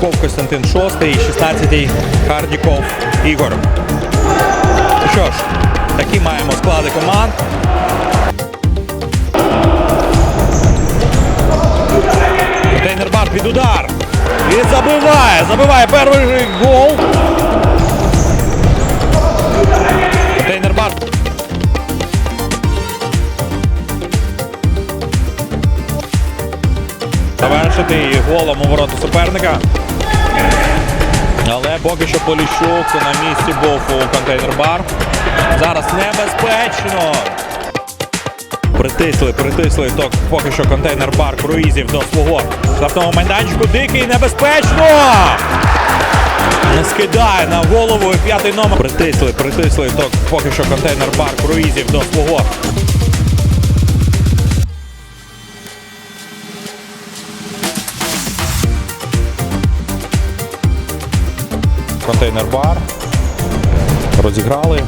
Паньков Костянтин 6 16-й Хардіков Ігор. Ну що ж, такі маємо склади команд. Контейнер-бар під удар. І забиває. Забиває перший гол. Контейнер-бар. Завершити голом у ворота суперника. Але поки що Поліщук на місці був у контейнер-бар. Зараз небезпечно. Притисли, притисли то поки що контейнер-бар круїзів до свого штрафного майданчику. Дикий небезпечно! Не скидає на голову і п'ятий номер. Притисли, притисли то поки що контейнер-бар круїзів до свого. Контейнер-бар. Розіграли.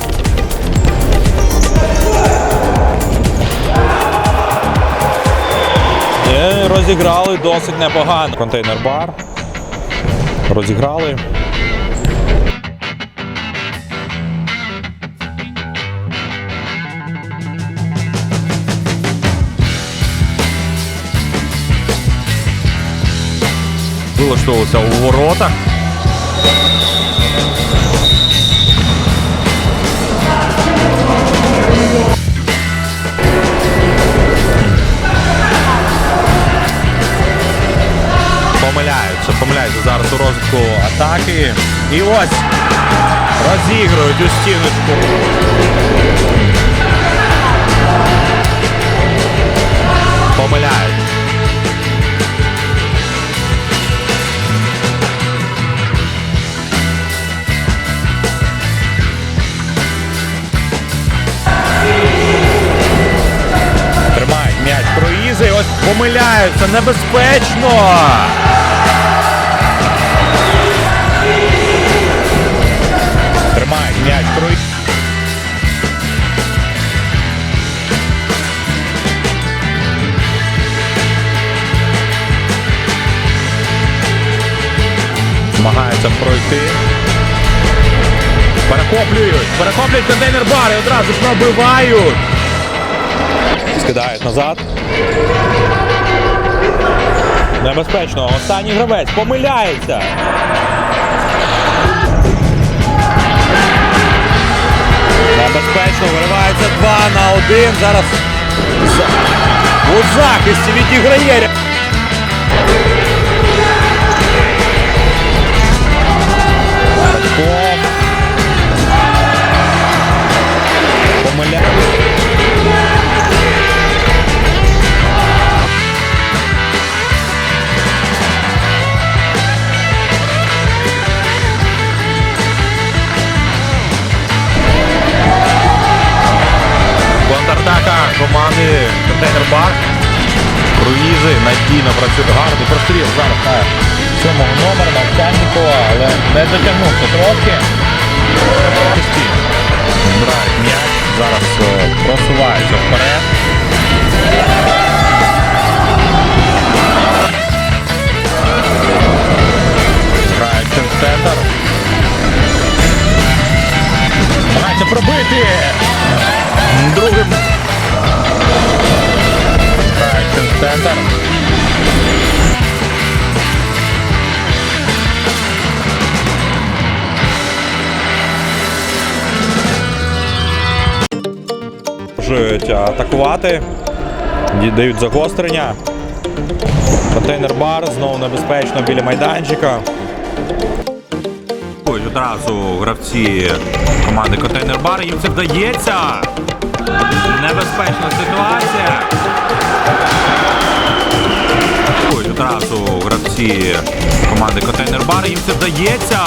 І розіграли досить непогано. Контейнер-бар. Розіграли. Вилаштовувався у воротах. Помиляються зараз у розвитку атаки. І ось розігрують у стіночку. Помиляють. Тримають м'яч круїзи. Ось помиляються. Небезпечно. Намагаються пройти. Перехоплюють, перехоплюють контейнер бар і одразу ж набивають. Скидають назад. Небезпечно. Останній гравець помиляється. Небезпечно. Виривається 2 на 1. Зараз у захисті відіграє. Круїзи працює. Гарний простріл зараз на сьомого номера на але не дотягнувся трохи. Збирають м'яч, зараз просувається вперед. Можуть атакувати. Дають загострення. Контейнер-бар знову небезпечно біля майданчика. Одразу гравці команди Контейнер-бар. Їм це вдається. Небезпечна ситуація. Одразу гравці команди Контейнер-бар. Їм це вдається.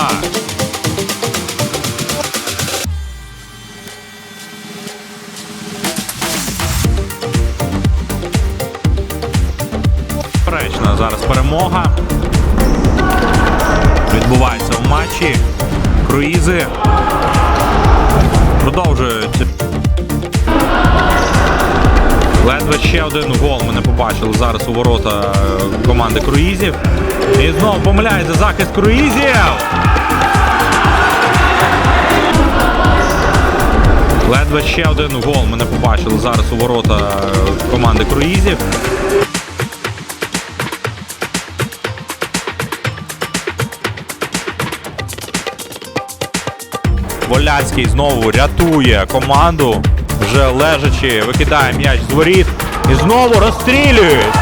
Безперечно, зараз перемога. Відбувається в матчі. Круїзи продовжують Ледве ще один гол ми не побачили зараз у ворота е, команди круїзів. І знову помиляється захист круїзів. Ледве ще один гол ми не побачили зараз у ворота е, команди круїзів. Воляцький знову рятує команду. Вже лежачи, викидає м'яч з воріт. І знову розстрілюють.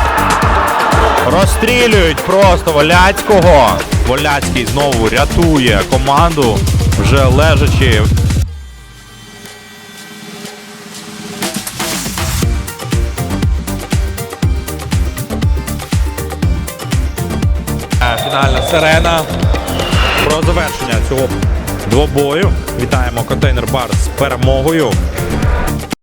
Розстрілюють просто Воляцького. Воляцький знову рятує команду. Вже лежачи. Фінальна сирена про завершення цього двобою. Вітаємо контейнер бар з перемогою.